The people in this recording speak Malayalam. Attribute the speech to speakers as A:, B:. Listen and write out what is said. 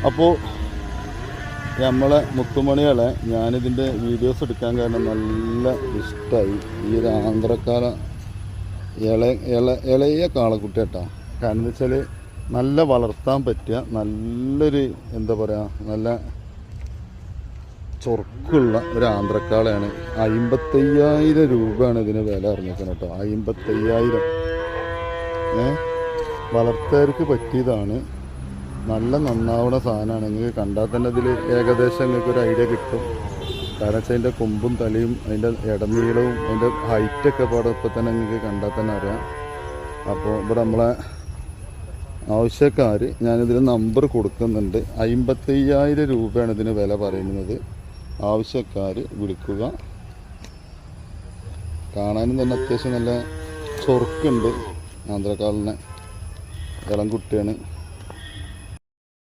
A: അപ്പോൾ നമ്മളെ മുത്തുമണികളെ ഞാനിതിന്റെ വീഡിയോസ് എടുക്കാൻ കാരണം നല്ല ഇഷ്ടമായി ഈ ഒരു ആന്ധ്രക്കാല ഇള ഇള ഇളയ കാളക്കുട്ടി കേട്ടോ കാരണം എന്താ വെച്ചാൽ നല്ല വളർത്താൻ പറ്റിയ നല്ലൊരു എന്താ പറയുക നല്ല ചൊറുക്കുള്ള ഒരു ആന്ധ്രക്കാളയാണ്. അമ്പത്തയ്യായിരം രൂപയാണ് ഇതിന് വില അറിഞ്ഞേക്കുന്നത് കേട്ടോ അമ്പത്തയ്യായിരം ഏ? വളർത്തുകാർക്ക് പറ്റിയതാണ് നല്ല നന്നാവുന്ന സാധനമാണ്. നിങ്ങൾക്ക് കണ്ടാൽ തന്നെ അതിൽ ഏകദേശം നിങ്ങൾക്ക് ഒരു ഐഡിയ കിട്ടും. കാരണം വെച്ചാൽ അതിന്റെ കൊമ്പും തലയും അതിന്റെ ഇടനീളവും അതിന്റെ ഹൈറ്റൊക്കെ പാടെ ഇപ്പം തന്നെ നിങ്ങൾക്ക് കണ്ടാൽ തന്നെ അറിയാം. അപ്പോൾ ഇവിടെ നമ്മളെ ആവശ്യക്കാർ ഞാനിതിൽ നമ്പർ കൊടുക്കുന്നുണ്ട്. അമ്പത്തയ്യായിരം രൂപയാണ് ഇതിന് വില പറയുന്നത്. ആവശ്യക്കാർ വിളിക്കുക. കാണാനും തന്നെ അത്യാവശ്യം നല്ല ചൊറുക്കുണ്ട് ആന്ധ്രക്കാലിനെ ഇളം കുട്ടിയാണ്.